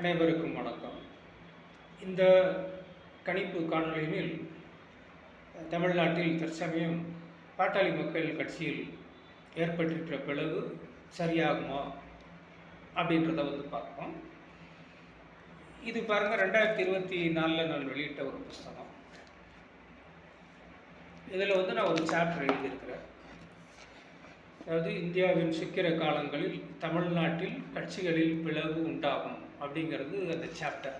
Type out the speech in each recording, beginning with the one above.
அனைவருக்கும் வணக்கம். இந்த கணிப்பு காணொளியில் தமிழ்நாட்டில் தற்சமயம் பாட்டாளி மக்கள் கட்சியில் ஏற்பட்டிருக்கிற பிளவு சரியாகுமா அப்படின்றத வந்து பார்ப்போம். இது பாருங்கள் ரெண்டாயிரத்தி இருபத்தி நாலில் நான் வெளியிட்ட ஒரு புஸ்தகம் இதில் வந்து நான் ஒரு சாப்டர் எழுதியிருக்கிறேன். அதாவது இந்தியாவின் சிக்கிர காலங்களில் தமிழ்நாட்டில் கட்சிகளில் பிளவு உண்டாகும். அப்படிங்கிறது அந்த சாப்டர்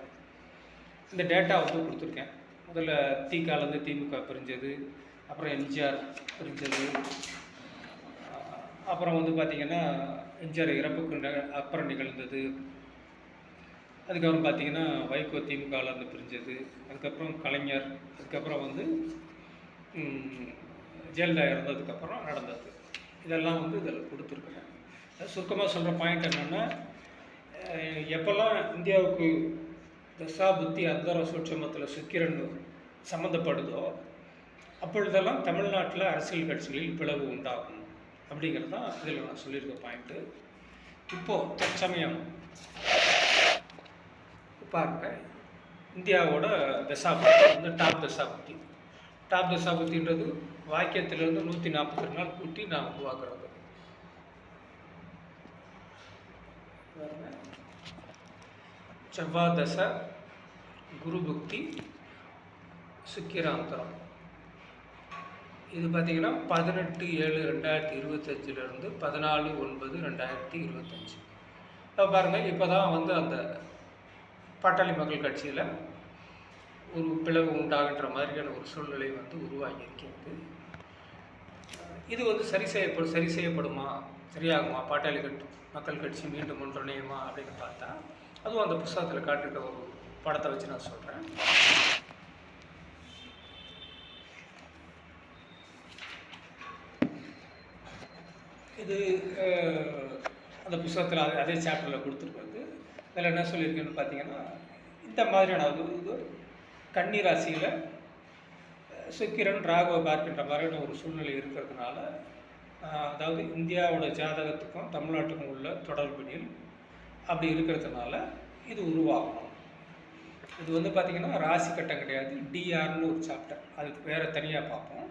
இந்த டேட்டா வந்து கொடுத்துருக்கேன். முதல்ல திகாலேருந்து திமுக பிரிஞ்சது அப்புறம் எம்ஜிஆர் பிரிஞ்சது. அப்புறம் வந்து பார்த்திங்கன்னா எம்ஜிஆர் இறப்புக்கு ந- அப்புறம் நிகழ்ந்தது. அதுக்கப்புறம் பார்த்திங்கன்னா வைகோ திமுகலேருந்து பிரிஞ்சது. அதுக்கப்புறம் கலைஞர் அதுக்கப்புறம் வந்து ஜெயலலிதா இறந்ததுக்கப்புறம் நடந்தது. இதெல்லாம் வந்து இதில் கொடுத்துருக்குறேன் சுருக்கமாக சொல்கிற பாயிண்ட் என்னென்னா எப்போல்லாம் இந்தியாவுக்கு தசா புத்தி அந்தர சூட்சமத்தில் சுக்கிரன் சம்மந்தப்படுதோ அப்பொழுதெல்லாம் தமிழ்நாட்டில் அரசியல் கட்சிகளில் பிளவு உண்டாகும். அப்படிங்கிறது தான் இதில் நான் சொல்லியிருக்க பாயிண்ட்டு இப்போது தற்சமயம் பாருங்க. இந்தியாவோட தசாபுத்தி வந்து டாப் தசாபுத்தி. டாப் தசாபுத்தின்றது வாக்கியத்திலிருந்து நூற்றி நாற்பத்தி நாள் கூட்டி நான் உருவாக்குறது. செவ்வாதச குருபுக்தி சுக்கிராந்தரம் இது பார்த்தீங்கன்னா பதினெட்டு ஏழு ரெண்டாயிரத்தி இருபத்தஞ்சிலிருந்து பதினாலு ஒன்பது ரெண்டாயிரத்தி இருபத்தஞ்சி. இப்போ பாருங்கள் இப்போ தான் வந்து அந்த பாட்டாளி மக்கள் கட்சியில் ஒரு பிளவு உண்டாகின்ற மாதிரியான ஒரு சூழ்நிலை வந்து உருவாகி இருக்கிறது இது வந்து சரி செய்யப்படும் சரி செய்யப்படுமா சரியாகுமா? பாட்டாளி கட் மக்கள் கட்சி மீண்டும் ஒன்றிணையுமா அப்படின்னு பார்த்தா அதுவும் அந்த புஸ்தகத்தில் காட்டிருக்க ஒரு படத்தை வச்சு நான் சொல்கிறேன் இது அந்த புஸ்தகத்தில் அதே அதே சாப்டரில் கொடுத்துருக்கிறது. அதில் என்ன சொல்லியிருக்கேன்னு பார்த்தீங்கன்னா இந்த மாதிரியான அது இது கன்னி ராசியில் சுக்கிரன் ராகுவ பார்க்கின்ற மாதிரியான ஒரு சூழ்நிலை இருக்கிறதுனால அதாவது இந்தியாவோட ஜாதகத்துக்கும் தமிழ்நாட்டுக்கும் உள்ள தொடர்பினில் அப்படி இருக்கிறதுனால இது உருவாகும். இது வந்து பார்த்திங்கன்னா ராசி கட்டம் கிடையாது. டிஆர்னு ஒரு சாப்டர் அதுக்கு வேறு தனியாக பார்ப்போம்.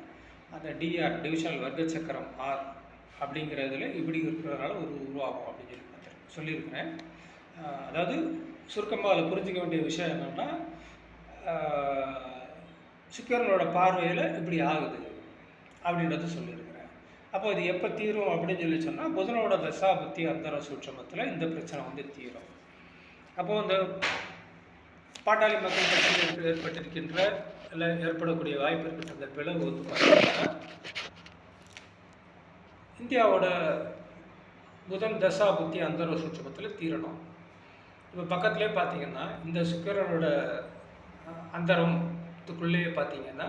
அந்த டிஆர் டிவிஷனல் வர்க்க சக்கரம் ஆர் அப்படிங்கிறதுல இப்படி இருக்கிறதுனால ஒரு உருவாகும் அப்படின்னு சொல்லி பார்த்துருக்கேன் சொல்லியிருக்கிறேன். அதாவது சுருக்கமாக அதில் புரிஞ்சிக்க வேண்டிய விஷயம் என்னென்னா சுக்கிரனோட பார்வையில் இப்படி ஆகுது அப்படின்றத சொல்லியிருக்கேன் அப்போ இது எப்போ தீரும் அப்படின்னு சொல்லி சொன்னால் புதனோட தசாபுத்தி அந்தர சூட்சமத்தில் இந்த பிரச்சனை வந்து தீரும். அப்போது இந்த பாட்டாளி மக்கள் கட்சியில் ஏற்பட்டிருக்கின்ற இல்லை ஏற்படக்கூடிய வாய்ப்பு இருக்கின்ற அந்த பிளவு வந்து பார்த்தீங்கன்னா இந்தியாவோட புதன் தசா புத்தி அந்தர சூட்சமத்தில் தீரணும். இப்போ பக்கத்துலேயே பார்த்தீங்கன்னா இந்த சுக்கிரனோட அந்தரத்துக்குள்ளேயே பார்த்தீங்கன்னா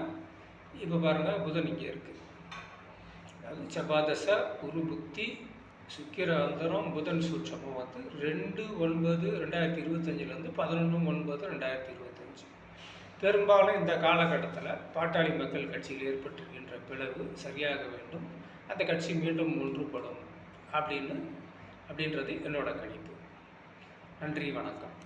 இப்போ பாருங்கள் புதன் இங்கே இருக்குது அது உருபுக்தி குரு சுக்கிர அந்தரம் புதன் சூட்சமம் வந்து ரெண்டு ஒன்பது ரெண்டாயிரத்தி இருபத்தஞ்சிலேருந்து பதினொன்று ஒன்பது ரெண்டாயிரத்தி இருபத்தஞ்சி. பெரும்பாலும் இந்த காலகட்டத்தில் பாட்டாளி மக்கள் கட்சியில் ஏற்பட்டிருக்கின்ற பிளவு சரியாக வேண்டும். அந்த கட்சி மீண்டும் ஒன்றுபடும் அப்படின்னு அப்படின்றது என்னோட கணிப்பு. நன்றி வணக்கம்.